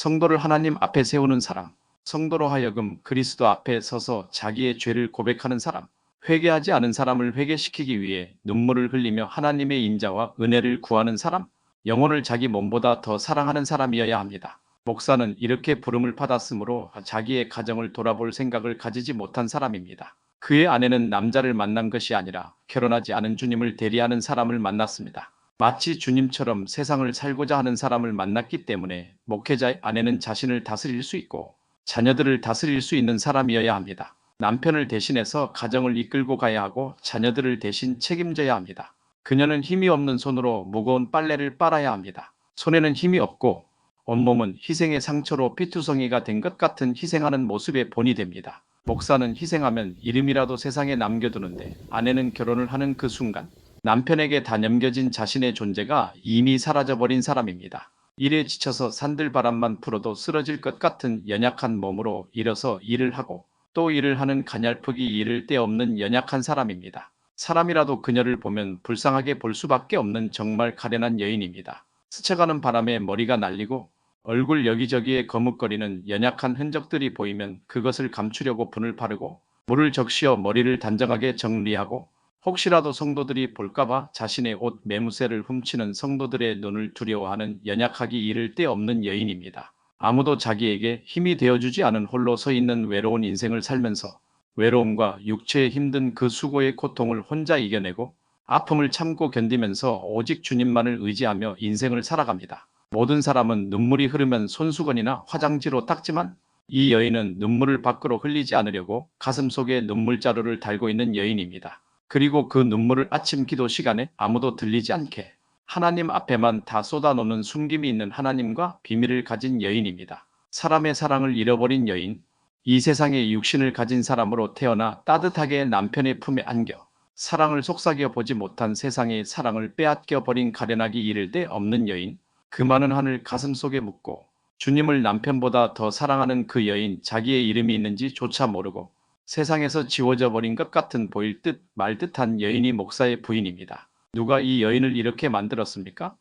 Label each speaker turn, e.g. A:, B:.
A: 성도를 하나님 앞에 세우는 사람, 성도로 하여금 그리스도 앞에 서서 자기의 죄를 고백하는 사람, 회개하지 않은 사람을 회개시키기 위해 눈물을 흘리며 하나님의 인자와 은혜를 구하는 사람, 영혼을 자기 몸보다 더 사랑하는 사람이어야 합니다. 목사는 이렇게 부름을 받았으므로 자기의 가정을 돌아볼 생각을 가지지 못한 사람입니다. 그의 아내는 남자를 만난 것이 아니라 결혼하지 않은 주님을 대리하는 사람을 만났습니다. 마치 주님처럼 세상을 살고자 하는 사람을 만났기 때문에 목회자의 아내는 자신을 다스릴 수 있고 자녀들을 다스릴 수 있는 사람이어야 합니다. 남편을 대신해서 가정을 이끌고 가야 하고 자녀들을 대신 책임져야 합니다. 그녀는 힘이 없는 손으로 무거운 빨래를 빨아야 합니다. 손에는 힘이 없고 온몸은 희생의 상처로 피투성이가 된 것 같은 희생하는 모습의 본이 됩니다. 목사는 희생하면 이름이라도 세상에 남겨두는데 아내는 결혼을 하는 그 순간 남편에게 다 넘겨진 자신의 존재가 이미 사라져버린 사람입니다. 일에 지쳐서 산들바람만 풀어도 쓰러질 것 같은 연약한 몸으로 일어서 일을 하고 또 일을 하는 가냘프기 일을 데 없는 연약한 사람입니다. 사람이라도 그녀를 보면 불쌍하게 볼 수밖에 없는 정말 가련한 여인입니다. 스쳐가는 바람에 머리가 날리고 얼굴 여기저기에 거뭇거리는 연약한 흔적들이 보이면 그것을 감추려고 분을 바르고 물을 적시어 머리를 단정하게 정리하고 혹시라도 성도들이 볼까봐 자신의 옷 매무새를 훔치는 성도들의 눈을 두려워하는 연약하기 이를 데 없는 여인입니다. 아무도 자기에게 힘이 되어주지 않은 홀로 서 있는 외로운 인생을 살면서 외로움과 육체의 힘든 그 수고의 고통을 혼자 이겨내고 아픔을 참고 견디면서 오직 주님만을 의지하며 인생을 살아갑니다. 모든 사람은 눈물이 흐르면 손수건이나 화장지로 닦지만 이 여인은 눈물을 밖으로 흘리지 않으려고 가슴 속에 눈물자루를 달고 있는 여인입니다. 그리고 그 눈물을 아침 기도 시간에 아무도 들리지 않게 하나님 앞에만 다 쏟아놓는 숨김이 있는 하나님과 비밀을 가진 여인입니다. 사람의 사랑을 잃어버린 여인, 이 세상에 육신을 가진 사람으로 태어나 따뜻하게 남편의 품에 안겨 사랑을 속삭여 보지 못한 세상의 사랑을 빼앗겨 버린 가련하기 이를 데 없는 여인, 그 많은 하늘 가슴 속에 묻고 주님을 남편보다 더 사랑하는 그 여인 자기의 이름이 있는지조차 모르고 세상에서 지워져 버린 것 같은 보일 듯 말 듯한 여인이 목사의 부인입니다. 누가 이 여인을 이렇게 만들었습니까?